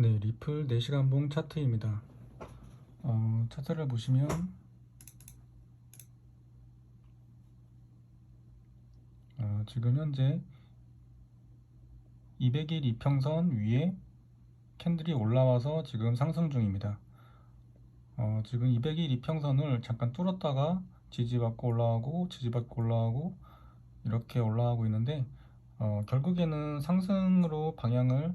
네, 리플 4시간 봉 차트입니다. 어, 차트를 보시면 어, 지금 현재 200일 이평선 위에 캔들이 올라와서 지금 상승 중입니다. 어, 지금 200일 이평선을 잠깐 뚫었다가 지지받고 올라가고 지지받고 올라가고 이렇게 올라가고 있는데 어, 결국에는 상승으로 방향을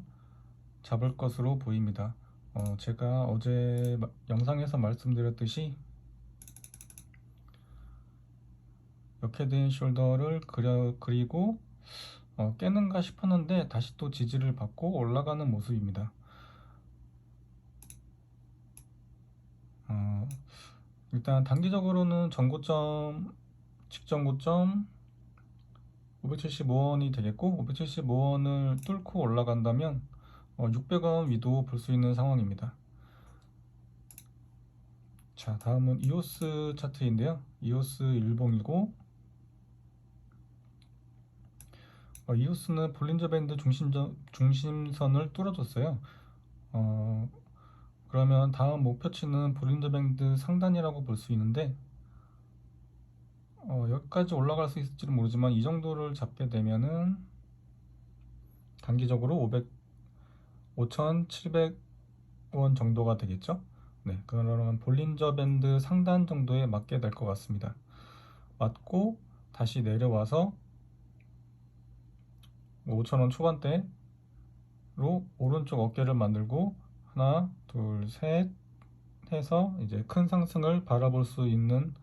잡을 것으로 보입니다. 어, 제가 어제 마- 영상에서 말씀드렸듯이 이렇게 된 숄더를 그려, 그리고 어, 깨는가 싶었는데 다시 또 지지를 받고 올라가는 모습입니다. 어, 일단 단기적으로는 전고점, 직전고점 575원이 되겠고 575원을 뚫고 올라간다면 어, 600원 위도 볼 수 있는 상황입니다. 자, 다음은 이오스 차트인데요. 이오스 일봉이고 어, 이오스는 볼린저 밴드 중심점, 중심선을 뚫어줬어요. 어, 그러면 다음 목표치는 볼린저 밴드 상단이라고 볼 수 있는데 어, 여기까지 올라갈 수 있을지는 모르지만 이 정도를 잡게 되면은 단기적으로 500 5,700원 정도가 되겠죠? 네, 그러면 볼린저 밴드 상단 정도에 맞게 될 것 같습니다. 맞고 다시 내려와서 5,000원 초반대로 오른쪽 어깨를 만들고 하나, 둘, 셋 해서 이제 큰 상승을 바라볼 수 있는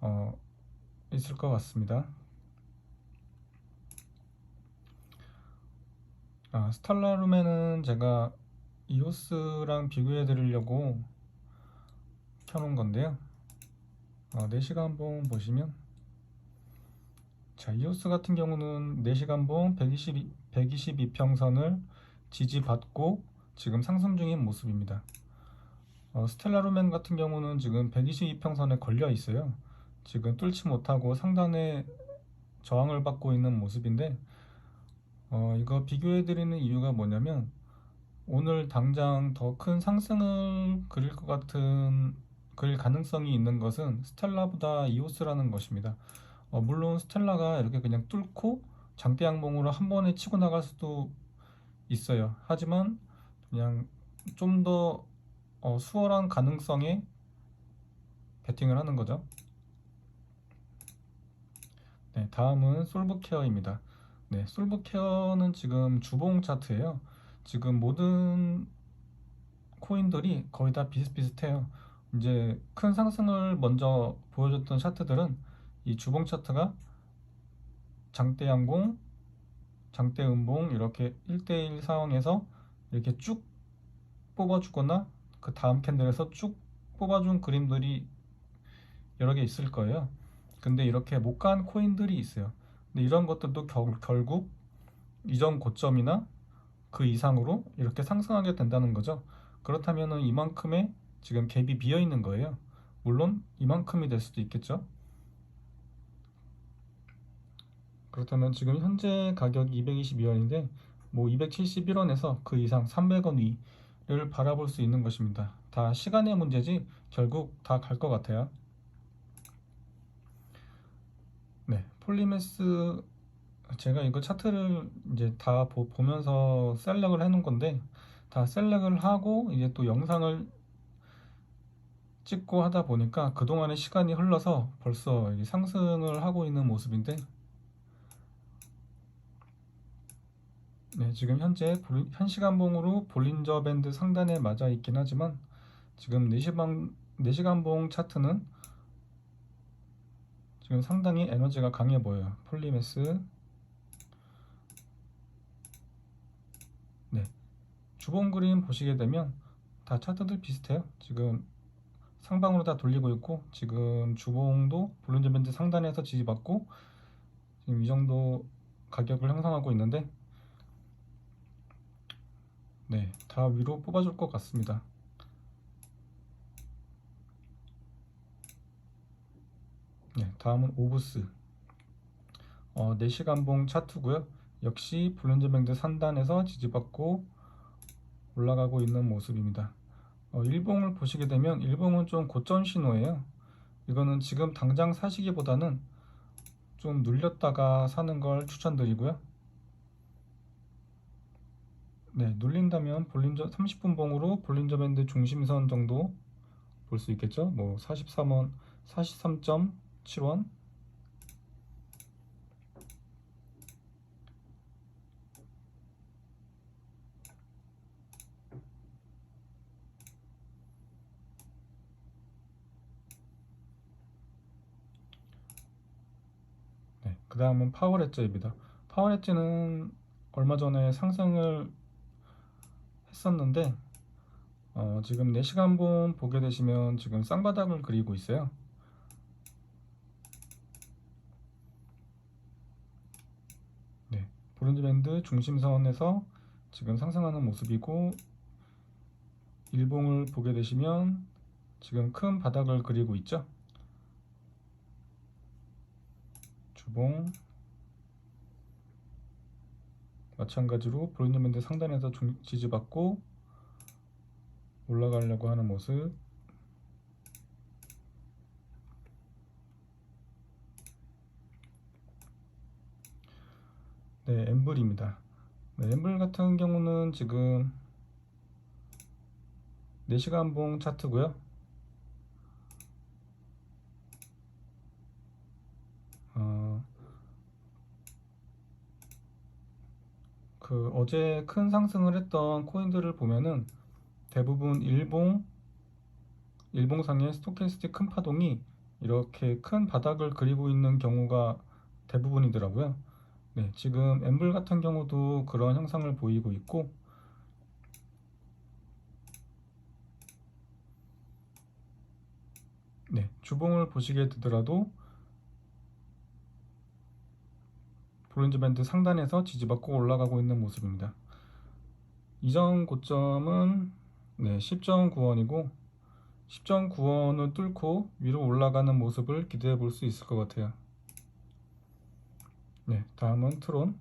어, 있을 것 같습니다. 아, 스탈라룸에는 제가 이오스랑 비교해 드리려고 켜놓은 건데요. 어, 4시간 봉 보시면 자, 이오스 같은 경우는 4시간 봉 122, 122평선을 지지받고 지금 상승 중인 모습입니다. 어, 스텔라루멘 같은 경우는 지금 122평선에 걸려 있어요. 지금 뚫지 못하고 상단에 저항을 받고 있는 모습인데 어, 이거 비교해 드리는 이유가 뭐냐면 오늘 당장 더 큰 상승을 그릴 것 같은 그릴 가능성이 있는 것은 스텔라보다 이오스라는 것입니다. 어, 물론 스텔라가 이렇게 그냥 뚫고 장대 양봉으로 한 번에 치고 나갈 수도 있어요. 하지만 그냥 좀더 어, 수월한 가능성에 베팅을 하는 거죠. 네, 다음은 솔브케어입니다. 네, 솔브케어는 지금 주봉 차트예요. 지금 모든 코인들이 거의 다 비슷비슷해요. 이제 큰 상승을 먼저 보여줬던 차트들은 이 주봉 차트가 장대 양봉, 장대 음봉 이렇게 1대1 상황에서 이렇게 쭉 뽑아주거나 그 다음 캔들에서 쭉 뽑아준 그림들이 여러 개 있을 거예요. 근데 이렇게 못 간 코인들이 있어요. 근데 이런 것들도 결, 결국 이전 고점이나 그 이상으로 이렇게 상승하게 된다는 거죠. 그렇다면은 이만큼의 지금 갭이 비어 있는 거예요. 물론 이만큼이 될 수도 있겠죠. 그렇다면 지금 현재 가격이 222원인데 뭐 271원에서 그 이상 300원 위를 바라볼 수 있는 것입니다. 다 시간의 문제지 결국 다 갈 것 같아요. 네, 폴리메스 제가 이거 차트를 이제 다 보, 보면서 셀렉을 해놓은 건데 다 셀렉을 하고 이제 또 영상을 찍고 하다 보니까 그동안의 시간이 흘러서 벌써 상승을 하고 있는 모습인데 네, 지금 현재 볼- 현시간봉으로 볼린저 밴드 상단에 맞아 있긴 하지만 지금 4시간, 4시간봉 차트는 지금 상당히 에너지가 강해 보여요. 폴리메스 네, 주봉 그림 보시게 되면 다 차트들 비슷해요. 지금 상방으로 다 돌리고 있고 지금 주봉도 볼린저 밴드 상단에서 지지받고 지금 이 정도 가격을 형성하고 있는데 네, 다 위로 뽑아줄 것 같습니다. 네, 다음은 오브스. 어, 4시간봉 차트고요. 역시 블론즈뱅드 산단에서 지지받고 올라가고 있는 모습입니다. 어, 일봉을 보시게 되면 일봉은 좀 고점 신호예요. 이거는 지금 당장 사시기보다는 좀 눌렸다가 사는 걸 추천드리고요. 네, 눌린다면 볼린저 30분 봉으로 볼린저 밴드 중심선 정도 볼 수 있겠죠? 뭐 43원, 43.7원. 네, 그 다음은. 파월 엣지는 얼마 전에 상승을 했었는데 어, 지금 4시간 본 보게 되시면 지금 쌍바닥을 그리고 있어요. 네, 보른드 밴드 중심선에서 지금 상승하는 모습이고 일봉을 보게 되시면 지금 큰 바닥을 그리고 있죠. 주봉 마찬가지로 보른드 밴드 상단에서 중- 지지받고 올라가려고 하는 모습 네, 엠블입니다. 네, 엠블 같은 경우는 지금 4시간 봉 차트고요. 어, 그 어제 큰 상승을 했던 코인들을 보면은 대부분 일봉 일봉상의 스토캐스틱 큰 파동이 이렇게 큰 바닥을 그리고 있는 경우가 대부분이더라고요. 네, 지금 엠블 같은 경우도 그런 형상을 보이고 있고 네, 주봉을 보시게 되더라도 브론즈 밴드 상단에서 지지받고 올라가고 있는 모습입니다. 이전 고점은 네, 10.9원이고 10.9원을 뚫고 위로 올라가는 모습을 기대해 볼 수 있을 것 같아요. 네, 다음은 트론.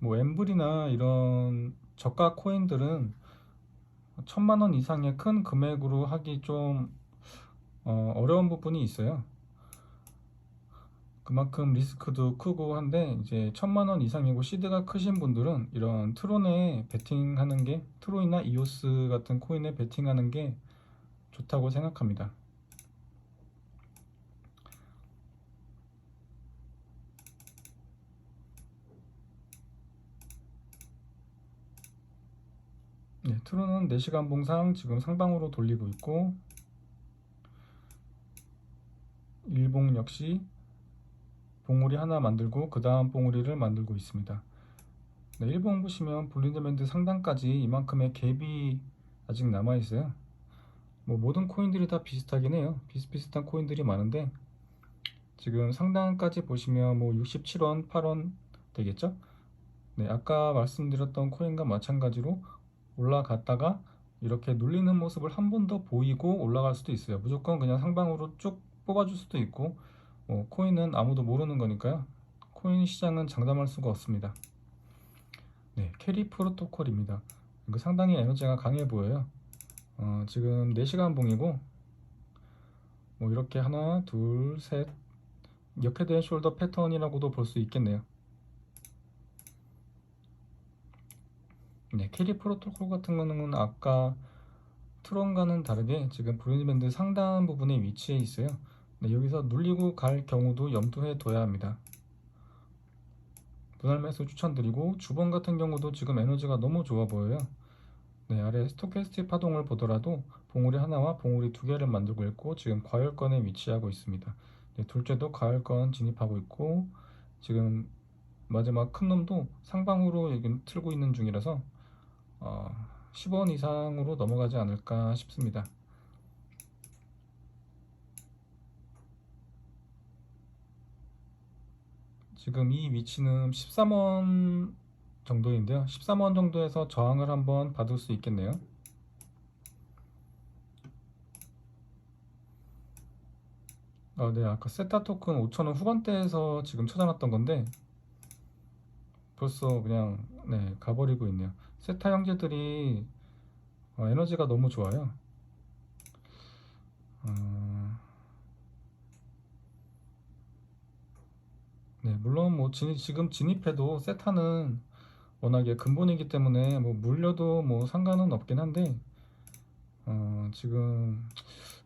뭐 엠블이나 이런 저가 코인들은 천만 원 이상의 큰 금액으로 하기 좀 어, 어려운 부분이 있어요. 그만큼 리스크도 크고 한데 이제 천만 원 이상이고 시드가 크신 분들은 이런 트론에 베팅하는 게 트로이나 이오스 같은 코인에 베팅하는 게 좋다고 생각합니다. 네, 트론은 4시간 봉상 지금 상방으로 돌리고 있고 일봉 역시 봉우리 하나 만들고 그 다음 봉우리를 만들고 있습니다. 네, 1봉 보시면 볼린더밴드 상단까지 이만큼의 갭이 아직 남아 있어요. 뭐 모든 코인들이 다 비슷하긴 해요. 비슷비슷한 코인들이 많은데 지금 상단까지 보시면 뭐 67원, 8원 되겠죠? 네, 아까 말씀드렸던 코인과 마찬가지로 올라갔다가 이렇게 눌리는 모습을 한 번 더 보이고 올라갈 수도 있어요. 무조건 그냥 상방으로 쭉 뽑아줄 수도 있고 뭐 코인은 아무도 모르는 거니까요. 코인 시장은 장담할 수가 없습니다. 네, 캐리 프로토콜입니다. 이거 상당히 에너지가 강해 보여요. 어, 지금 4시간 봉이고 뭐 이렇게 하나, 둘, 셋 역해된 숄더 패턴이라고도 볼 수 있겠네요. 네, 캐리 프로토콜 같은 거는 아까 트론과는 다르게 지금 브루니밴드 상단 부분에 위치해 있어요. 네, 여기서 눌리고 갈 경우도 염두해 둬야 합니다. 분할 매수 추천드리고 주봉 같은 경우도 지금 에너지가 너무 좋아 보여요. 네, 아래 스토캐스틱 파동을 보더라도 봉우리 하나와 봉우리 두 개를 만들고 있고 지금 과열권에 위치하고 있습니다. 네, 둘째도 과열권 진입하고 있고 지금 마지막 큰 놈도 상방으로 여기 틀고 있는 중이라서 어, 10원 이상으로 넘어가지 않을까 싶습니다. 지금 이 위치는 13원 정도인데요. 13원 정도에서 저항을 한번 받을 수 있겠네요. 아, 네, 아까 세타 토큰 5,000원 후반대에서 지금 찾아놨던 건데 벌써 그냥 네, 가버리고 있네요. 세타 형제들이 어, 에너지가 너무 좋아요. 어, 네, 물론 뭐 진, 지금 진입해도 세타는 워낙에 근본이기 때문에 뭐 물려도 뭐 상관은 없긴 한데 어, 지금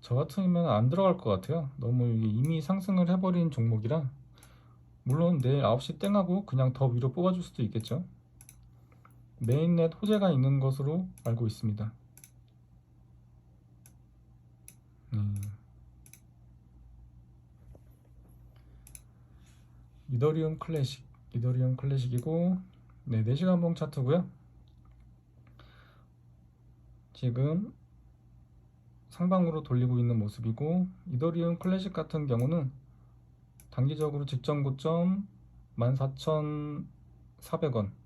저 같으면 안 들어갈 것 같아요. 너무 이미 상승을 해버린 종목이라 물론 내일 9시 땡하고 그냥 더 위로 뽑아줄 수도 있겠죠. 메인넷 호재가 있는 것으로 알고 있습니다. 음. 이더리움 클래식, 이더리움 클래식이고 네, 4시간 봉 차트고요. 지금 상방으로 돌리고 있는 모습이고 이더리움 클래식 같은 경우는 단기적으로 직전 고점 14,400원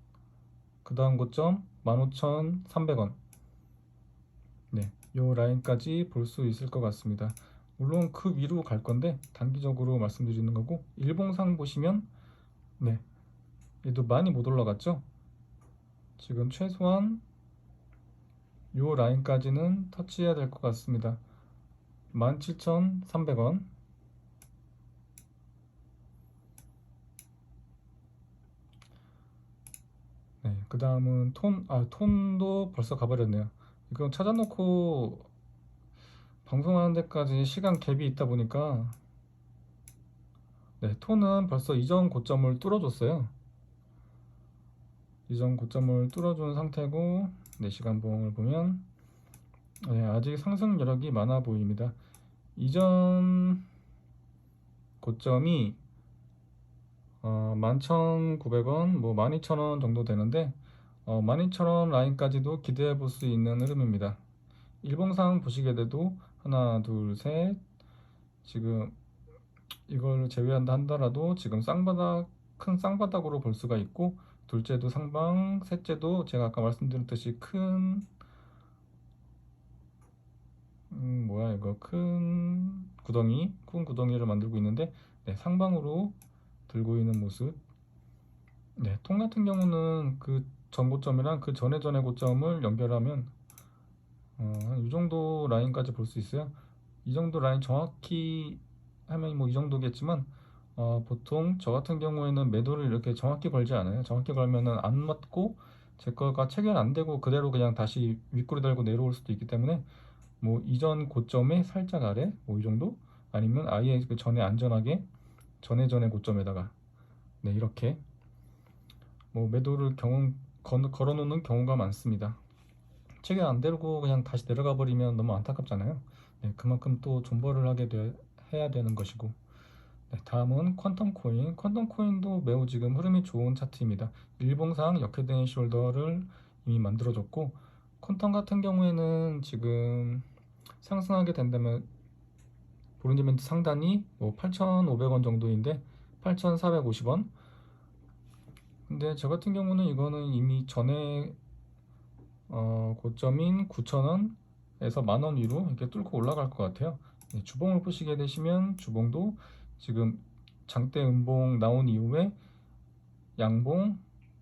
그 다음 고점 15,300원. 네, 요 라인까지 볼 수 있을 것 같습니다. 물론 그 위로 갈 건데 단기적으로 말씀드리는 거고 일봉상 보시면 네 얘도 많이 못 올라갔죠? 지금 최소한 요 라인까지는 터치해야 될 것 같습니다. 17,300원 네, 그 다음은 톤, 아, 톤도 벌써 가버렸네요. 이건 찾아놓고 방송하는 데까지 시간 갭이 있다 보니까 네, 톤은 벌써 이전 고점을 뚫어줬어요. 이전 고점을 뚫어준 상태고 4시간 봉을 보면 네, 아직 상승 여력이 많아 보입니다. 이전 고점이 어, 11,900원, 뭐 12,000원 정도 되는데 어, 12,000원 라인까지도 기대해 볼 수 있는 흐름입니다. 일봉상 보시게 돼도 하나, 둘, 셋 지금 이걸 제외한다 한다라도 지금 쌍바닥 큰 쌍바닥으로 볼 수가 있고 둘째도 상방, 셋째도 제가 아까 말씀드렸듯이 큰 음, 뭐야 이거 큰 구덩이, 큰 구덩이를 만들고 있는데 네, 상방으로 들고 있는 모습. 네, 통 같은 경우는 그 전고점이랑 그 전에 전에 고점을 연결하면 어, 이 정도 라인까지 볼 수 있어요. 이 정도 라인 정확히 하면 뭐 이 정도겠지만 어, 보통 저 같은 경우에는 매도를 이렇게 정확히 걸지 않아요. 정확히 걸면은 안 맞고 제 거가 체결 안 되고 그대로 그냥 다시 윗꼬리 달고 내려올 수도 있기 때문에 뭐 이전 고점에 살짝 아래 뭐 이 정도 아니면 아예 그 전에 안전하게 전에 전에 고점에다가 네 이렇게 뭐 매도를 경우 걸어 놓는 경우가 많습니다. 체결 안 되고 그냥 다시 내려가 버리면 너무 안타깝잖아요. 네, 그만큼 또 존버를 하게 돼, 해야 되는 것이고 네, 다음은 퀀텀 코인. 퀀텀 코인도 매우 지금 흐름이 좋은 차트입니다. 일봉상 역회된 숄더를 이미 만들어줬고 퀀텀 같은 경우에는 지금 상승하게 된다면 보른지멘트 상단이 뭐 8,500원 정도인데 8,450원 근데 저 같은 경우는 이거는 이미 전에 어, 고점인 9,000원에서 만원 위로 이렇게 뚫고 올라갈 것 같아요 네, 주봉을 보시게 되시면 주봉도 지금 장대 음봉 나온 이후에 양봉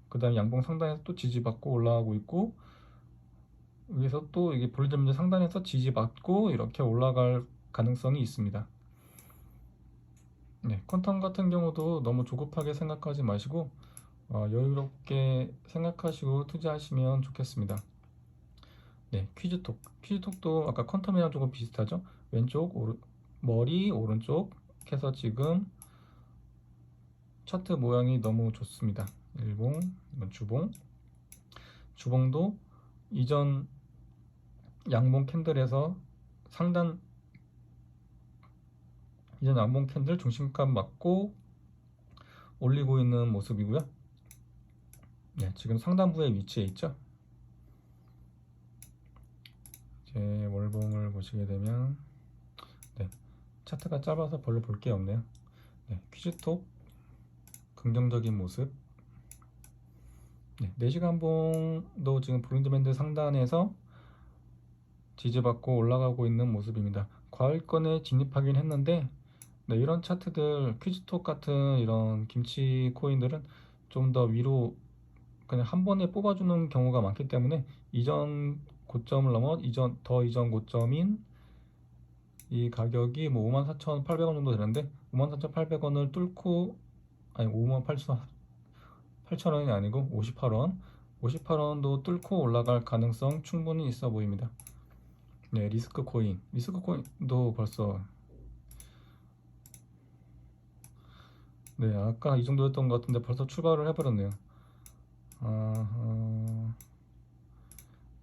그 다음에 양봉 상단에서 또 지지받고 올라가고 있고 위에서 또 이게 볼리점제 상단에서 지지받고 이렇게 올라갈 가능성이 있습니다. 네, 퀀텀 같은 경우도 너무 조급하게 생각하지 마시고 어, 여유롭게 생각하시고 투자하시면 좋겠습니다. 네, 퀴즈톡. 퀴즈톡도 아까 퀀텀이랑 조금 비슷하죠? 왼쪽, 오른, 머리, 오른쪽 해서 지금 차트 모양이 너무 좋습니다. 일봉, 이건 주봉. 주봉도 이전 양봉 캔들에서 상단 이전 양봉 캔들 중심값 맞고 올리고 있는 모습이고요. 네, 지금 상단부에 위치해 있죠. 제 월봉을 보시게 되면 네, 차트가 짧아서 별로 볼 게 없네요. 네, 퀴즈톡 긍정적인 모습. 네, 4시간 봉도 지금 브린드밴드 상단에서 지지받고 올라가고 있는 모습입니다. 과일권에 진입하긴 했는데 네, 이런 차트들 퀴즈톡 같은 이런 김치 코인들은 좀 더 위로 그냥 한 번에 뽑아주는 경우가 많기 때문에 이전 고점을 넘어 이전 더 이전 고점인 이 가격이 뭐 54,800원 정도 되는데 54,800원을 뚫고 아니 58,000원 8,000원이 아니고 58원 58원도 뚫고 올라갈 가능성 충분히 있어 보입니다. 네, 리스크 코인. 리스크 코인도 벌써 네, 아까 이 정도였던 것 같은데 벌써 출발을 해버렸네요.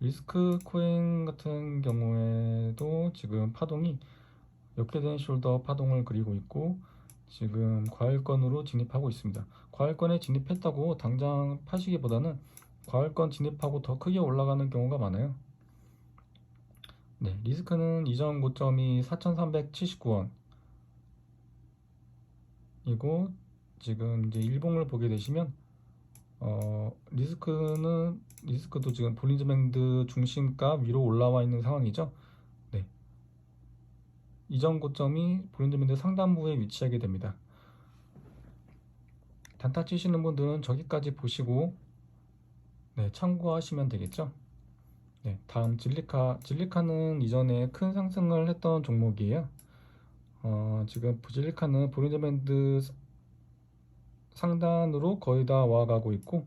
리스크 코인 같은 경우에도 지금 파동이 역회된 숄더 파동을 그리고 있고 지금 과일권으로 진입하고 있습니다. 과일권에 진입했다고 당장 파시기보다는 과일권 진입하고 더 크게 올라가는 경우가 많아요. 네, 리스크는 이전 고점이 4,379원 이고 지금 이제 일봉을 보게 되시면 어, 리스크는 리스크도 지금 볼린저 밴드 중심가 위로 올라와 있는 상황이죠. 네. 이전 고점이 볼린저 밴드 상단부에 위치하게 됩니다. 단타 치시는 분들은 저기까지 보시고 네, 참고하시면 되겠죠. 네, 다음 진리카. 진리카는 이전에 큰 상승을 했던 종목이에요. 어, 지금 진리카는 볼린저 밴드 상단으로 거의 다 와가고 있고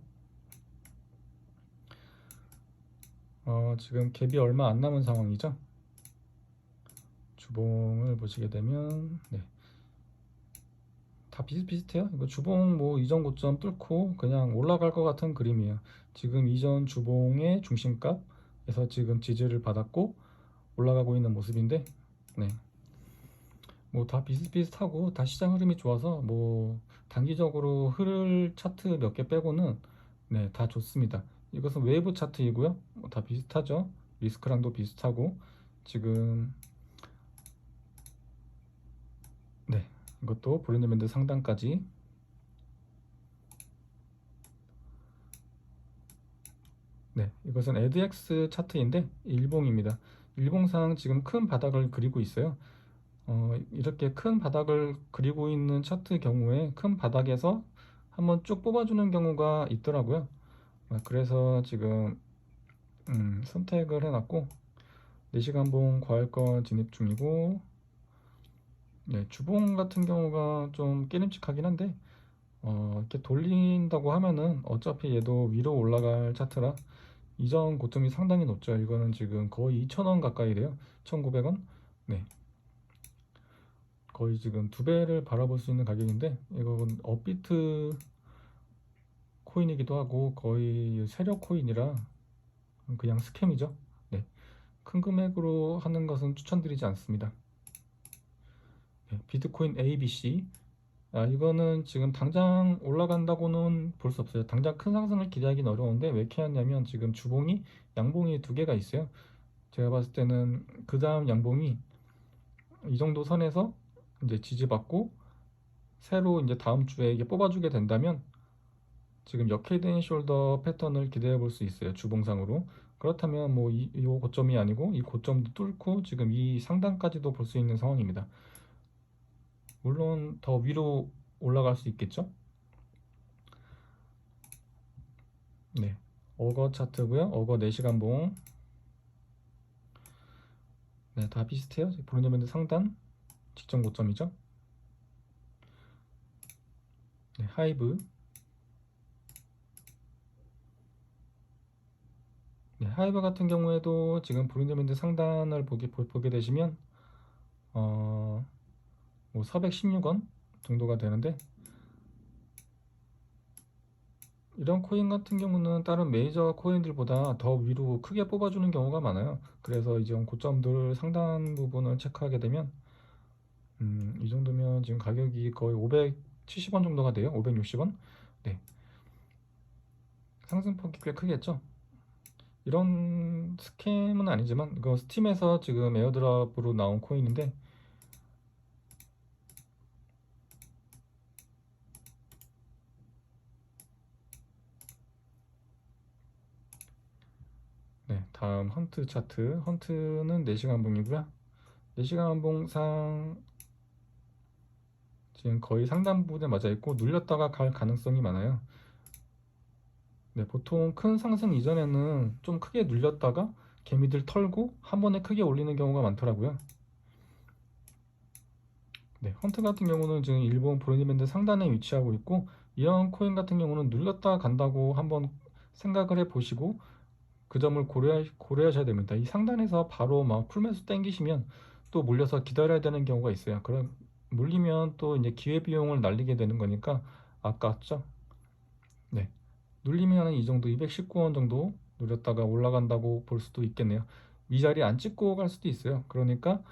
어, 지금 갭이 얼마 안 남은 상황이죠. 주봉을 보시게 되면 네. 다 비슷비슷해요. 이거 주봉 뭐 이전 고점 뚫고 그냥 올라갈 것 같은 그림이에요. 지금 이전 주봉의 중심값에서 지금 지지를 받았고 올라가고 있는 모습인데 네. 뭐 다 비슷비슷하고 다 시장 흐름이 좋아서 뭐 단기적으로 흐를 차트 몇 개 빼고는 네, 다 좋습니다. 이것은 웨이브 차트이고요. 뭐다 비슷하죠. 리스크랑도 비슷하고 지금 네, 이것도 브랜드밴드 상단까지 네, 이것은 에드엑스 차트인데 일봉입니다. 일봉상 지금 큰 바닥을 그리고 있어요. 어, 이렇게 큰 바닥을 그리고 있는 차트 경우에 큰 바닥에서 한번 쭉 뽑아주는 경우가 있더라고요. 어, 그래서 지금 음, 선택을 해놨고 4시간봉 과열권 진입 중이고 네, 주봉 같은 경우가 좀 깨림칙하긴 한데 어, 이렇게 돌린다고 하면은 어차피 얘도 위로 올라갈 차트라 이전 고점이 상당히 높죠. 이거는 지금 거의 2,000원 가까이 돼요. 1,900원. 네. 거의 지금 두 배를 바라볼 수 있는 가격인데 이건 업비트 코인이기도 하고 거의 세력 코인이라 그냥 스캠이죠. 네. 큰 금액으로 하는 것은 추천드리지 않습니다. 네. 비트코인 ABC 아, 이거는 지금 당장 올라간다고는 볼 수 없어요. 당장 큰 상승을 기대하기는 어려운데 왜 이렇게 하냐면 지금 주봉이 양봉이 두 개가 있어요. 제가 봤을 때는 그 다음 양봉이 이 정도 선에서 이제 지지받고 새로 이제 다음 주에 이게 뽑아주게 된다면 지금 역헤드 앤 숄더 패턴을 기대해 볼 수 있어요 주봉상으로. 그렇다면 뭐 이 고점이 아니고 이 고점도 뚫고 지금 이 상단까지도 볼 수 있는 상황입니다. 물론 더 위로 올라갈 수 있겠죠? 네. 어거 차트고요. 어거 4시간 봉. 네 다 비슷해요. 브루노밴드 상단 직전 고점이죠. 네, 하이브 네, 하이브 같은 경우에도 지금 브린저밴드 상단을 보게, 보 게 되시면 어, 뭐 416원 정도가 되는데 이런 코인 같은 경우는 다른 메이저 코인들보다 더 위로 크게 뽑아주는 경우가 많아요. 그래서 이제 고점들 상단 부분을 체크하게 되면 음, 이 정도면 지금 가격이 거의 570원 정도가 돼요. 560원. 네. 상승폭이 꽤 크겠죠. 이런 스캠은 아니지만 이거 스팀에서 지금 에어드랍으로 나온 코인인데 네, 다음 헌트 차트. 헌트는 4시간 봉이고요. 4시간 봉상 지금 거의 상단 부분에 맞아 있고 눌렸다가 갈 가능성이 많아요. 네, 보통 큰 상승 이전에는 좀 크게 눌렸다가 개미들 털고 한 번에 크게 올리는 경우가 많더라고요. 네, 헌트 같은 경우는 지금 일본 브로니밴드 상단에 위치하고 있고 이런 코인 같은 경우는 눌렸다 간다고 한번 생각을 해 보시고 그 점을 고려 고려하셔야 됩니다. 이 상단에서 바로 막 풀매수 땡기시면 또 몰려서 기다려야 되는 경우가 있어요. 그럼 물리면 또 이제 기회 비용을 날리게 되는 거니까 아깝죠. 네. 눌리면 이 정도 219원 정도 누렸다가 올라간다고 볼 수도 있겠네요. 이 자리 안 찍고 갈 수도 있어요. 그러니까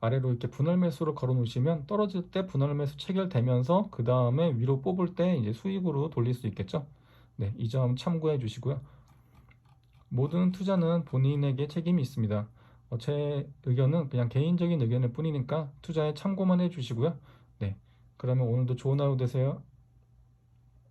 아래로 이렇게 분할 매수를 걸어 놓으시면 떨어질 때 분할 매수 체결되면서 그 다음에 위로 뽑을 때 이제 수익으로 돌릴 수 있겠죠. 네, 이 점 참고해 주시고요. 모든 투자는 본인에게 책임이 있습니다. 어, 제 의견은 그냥 개인적인 의견일 뿐이니까 투자에 참고만 해 주시고요. 네, 그러면 오늘도 좋은 하루 되세요.